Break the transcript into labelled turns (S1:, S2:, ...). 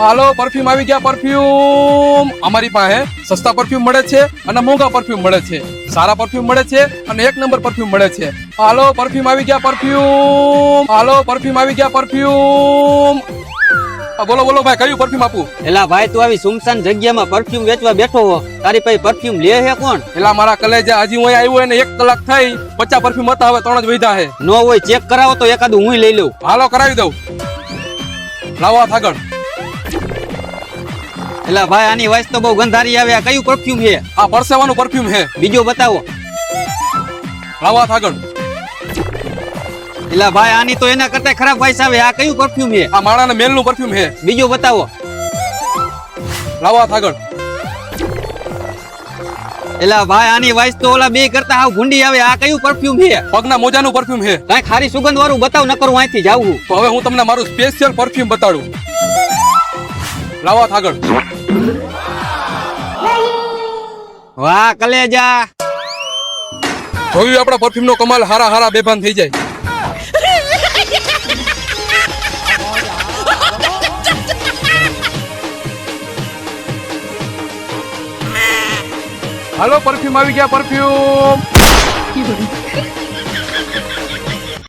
S1: હાલો perfume આવી ગયા perfume અમારી પાસે સસ્તા પરફ્યુમ મળે છે અને મોંઘા પરફ્યુમ મળે છે. સારા પરફ્યુમ મળે છે અને એક નંબર પરફ્યુમ મળે છે. હાલો પરફ્યુમ આવી ગયા પરફ્યુમ હાલો પરફ્યુમ આવી ગયા પરફ્યુમ બોલો બોલો ભાઈ કયું પરફ્યુમ આપું
S2: એલા ભાઈ તું આવી સુમસાન જગ્યામાં પરફ્યુમ વેચવા બેઠો હો. તારી પાસે પરફ્યુમ લે હે કોણ?
S1: એલા મારા કલેજા હજી હું આવ્યો એને એક કલાક થઈ પચાસ પરફ્યુમ હતા હવે ત્રણ જ વધ્યા હે.
S2: નો હોય ચેક કરાવો તો એકાદું હું લઈ લઉં.
S1: હાલો કરાવી દઉં. લાવો આગળ.
S2: એલા ભાઈ આની વાસ તો બહુ ગંધારી આવે. આ કયું પરફ્યુમ છે?
S1: આ પરસેવાનું પરફ્યુમ છે.
S2: બીજો બતાવો.
S1: લાવો હાથ આગળ
S2: એલા ભાઈ આની તો એના કરતા ખરાબ વાસ આવે. આ કયું પરફ્યુમ છે?
S1: આ માણાના મેલનું પરફ્યુમ છે.
S2: બીજો બતાવો.
S1: લાવો હાથ આગળ
S2: એલા ભાઈ આની વાસ તો ઓલા બે કરતા હાવ ગુંડી આવે. આ કયું પરફ્યુમ છે?
S1: પગના મોજાનું પરફ્યુમ છે.
S2: કાંઈ ખારી સુગંધ વાળું બતાવ ન કરું અહીંથી જાઉં
S1: તો હવે હું તમને મારું સ્પેશિયલ પરફ્યુમ બતાડું. લાવો હાથ આગળ
S2: વાહ કલેજા.
S1: જોયું આપણા પરફ્યુમ નો કમાલ હારા હારા બેભાન થઈ જાય. હાલો પરફ્યુમ આવી ગયા પરફ્યુમ.